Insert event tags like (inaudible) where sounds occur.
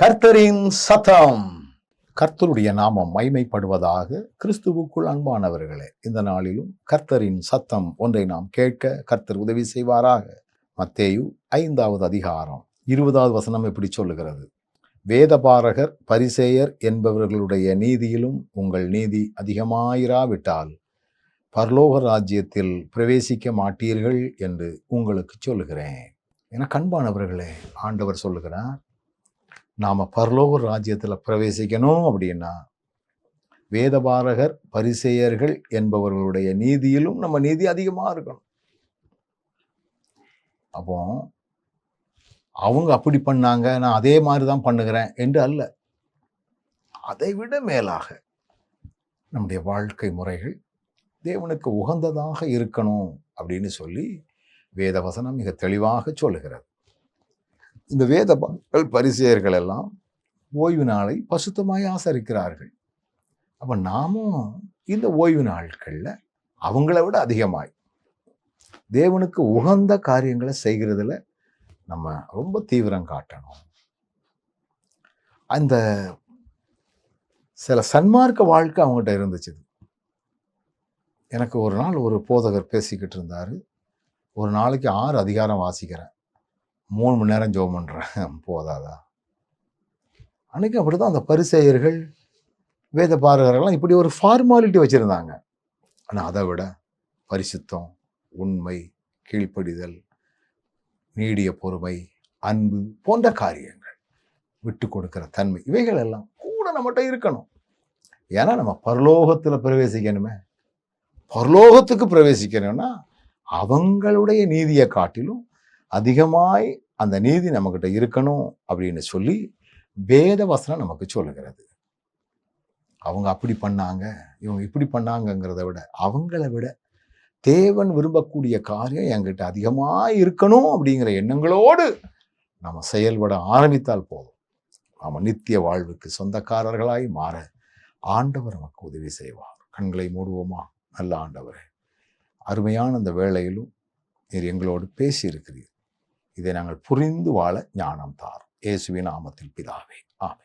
கர்த்தரின் சத்தம். கர்த்தருடைய நாமம் மைமைப்படுவதாக கிறிஸ்துவுக்குள் அன்பானவர்களே இந்த நாளிலும் கர்த்தரின் சத்தம் ஒன்றை நாம் கேட்க கர்த்தர் உதவி செய்வாராக. மத்தேயு ஐந்தாவது அதிகாரம் இருபதாவது வசனம் இப்படி சொல்லுகிறது? வேதபாரகர் பரிசேயர் என்பவர்களுடைய நீதியிலும் உங்கள் நீதி அதிகமாயிராவிட்டால் பரலோக ராஜ்யத்தில் பிரவேசிக்க மாட்டீர்கள் என்று உங்களுக்கு சொல்லுகிறேன். என கண்பானவர்களே ஆண்டவர் சொல்லுகிறார் நாம் பரலோக ராஜ்யத்தில் பிரவேசிக்கணும் அப்படின்னா வேதபாரகர் பரிசேயர்கள் என்பவர்களுடைய நீதியிலும் நம்ம நீதி அதிகமாக இருக்கணும். அப்போ அவங்க அப்படி பண்ணாங்க நான் அதே மாதிரி தான் பண்ணுகிறேன் என்று அல்ல. அதை விட மேலாக நம்முடைய வாழ்க்கை முறைகள் தேவனுக்கு உகந்ததாக இருக்கணும் அப்படின்னு சொல்லி வேதவசனம் மிக தெளிவாக சொல்லுகிறது. இந்த வேத பாக்கள் பரிசெயர்கள் எல்லாம் ஓய்வு நாளை பசுத்தமாய் ஆசரிக்கிறார்கள். அப்போ நாமும் இந்த ஓய்வு நாட்களில் அவங்கள விட அதிகமாய் தேவனுக்கு உகந்த காரியங்களை செய்கிறதுல நம்ம ரொம்ப தீவிரம் காட்டணும். அந்த சில சன்மார்க்க வாழ்க்கை அவங்ககிட்ட இருந்துச்சு எனக்கு ஒரு நாள் ஒரு போதகர் பேசிக்கிட்டு இருந்தார். ஒரு நாளைக்கு ஆறு அதிகாரம் வாசிக்கிறேன். மூணு மணி நேரம் ஜோம் பண்ணுறேன் (laughs) போதாதா? அப்படி தான் அந்த பரிசெயர்கள் வேத பாரகர்கள்லாம் இப்படி ஒரு ஃபார்மாலிட்டி வச்சுருந்தாங்க. ஆனால் அதை விட பரிசுத்தம் உண்மை கீழ்ப்படிதல் நீடிய பொறுமை அன்பு போன்ற காரியங்கள் விட்டு கொடுக்குற தன்மை இவைகள் எல்லாம் கூட நம்மகிட்ட இருக்கணும். ஏன்னா நம்ம பரலோகத்தில் பிரவேசிக்கணுமே. பரலோகத்துக்கு பிரவேசிக்கணும்னா அவங்களுடைய நீதியை காட்டிலும் அதிகமாய் அந்த நீதி நம்மக்கிட்ட இருக்கணும் அப்படின்னு சொல்லி வேத வசனம் நமக்கு சொல்லுகிறது. அவங்க அப்படி பண்ணாங்க இவங்க இப்படி பண்ணாங்கங்கிறத விட அவங்கள விட தேவன் விரும்பக்கூடிய காரியம் என்கிட்ட அதிகமாக இருக்கணும் அப்படிங்கிற எண்ணங்களோடு நம்ம செயல்பட ஆரம்பித்தால் போதும். நாம் நித்திய வாழ்வுக்கு சொந்தக்காரர்களாய் மாற ஆண்டவர் நமக்கு உதவி செய்வார். கண்களை மூடுவோமா? நல்ல ஆண்டவரே. அருமையான அந்த வேளையிலும் நீர் எங்களோடு பேசியிருக்கிறீர். இதை நாங்கள் புரிந்து வாழ ஞானம் தார் இயேசுவின் நாமத்தில் பிதாவே. ஆமே